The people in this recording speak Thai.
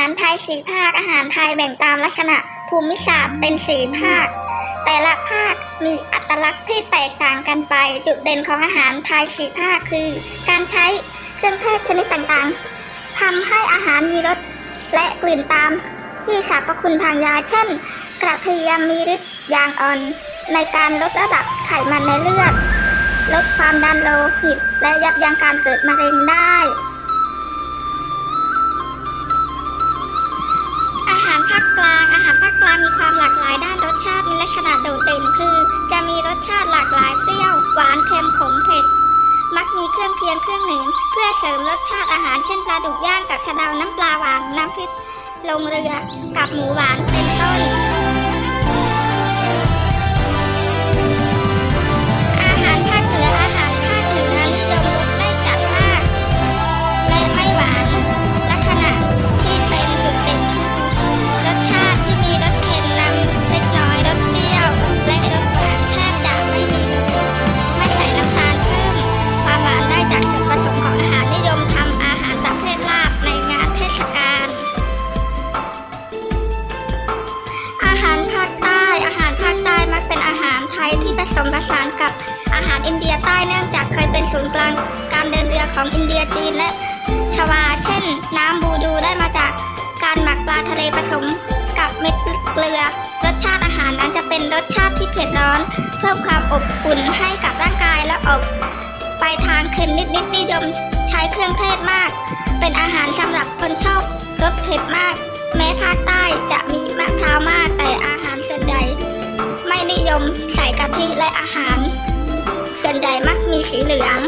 ารไทยสี่ภาค อาหารไทยแบ่งตามลักษณะภูมิศาสตร์เป็นสี่ภาค แต่ละภาคมีอัตลักษณ์ที่แตกต่างกันไป จุดเด่นของอาหารไทยสี่ภาคคือ การใช้เครื่องเทศชนิดต่างๆทำให้อาหารมีรสและกลิ่นตามที่สรรพคุณทางยา เช่น กระเทียมมีฤทธิ์ยางอ่อน ในการลดระดับไขมันในเลือด ลดความดันโลหิต และยับยั้งการเกิดมะเร็งได้ ลากหลายด้านรสชาติมีลักษณะโดดเด่นคือ จะมีรสชาติหลากหลายเปรี้ยว หวานเค็มขมเผ็ด มักมีเครื่องเคียงเครื่องหนึ่งเพื่อเสริมรสชาติอาหารเช่นปลาดุกย่างกับสะเดาน้ำปลาหวานน้ำพริกลงเรือกับหมูหวานเป็นต้น สมผสานกับอาหารอินเดียใต้เนื่องจากเคยเป็นศูนย์กลางการเดินเรือของอินเดียจีนและชวา เช่น น้ำบูดูได้มาจากการหมักปลาทะเลผสมกับเม็ดเกลือ รสชาติอาหารนั้นจะเป็นรสชาติที่เผ็ดร้อน เพิ่มความอบอุ่นให้กับร่างกายและออกไปทางเค็มนิดๆนิยมใช้เครื่องเทศมาก เป็นอาหารสำหรับคนชอบรสเผ็ดมาก แม้ภาคใต้จะ ทิและอาหาร ส่วนใหญ่มักมีสีเหลือง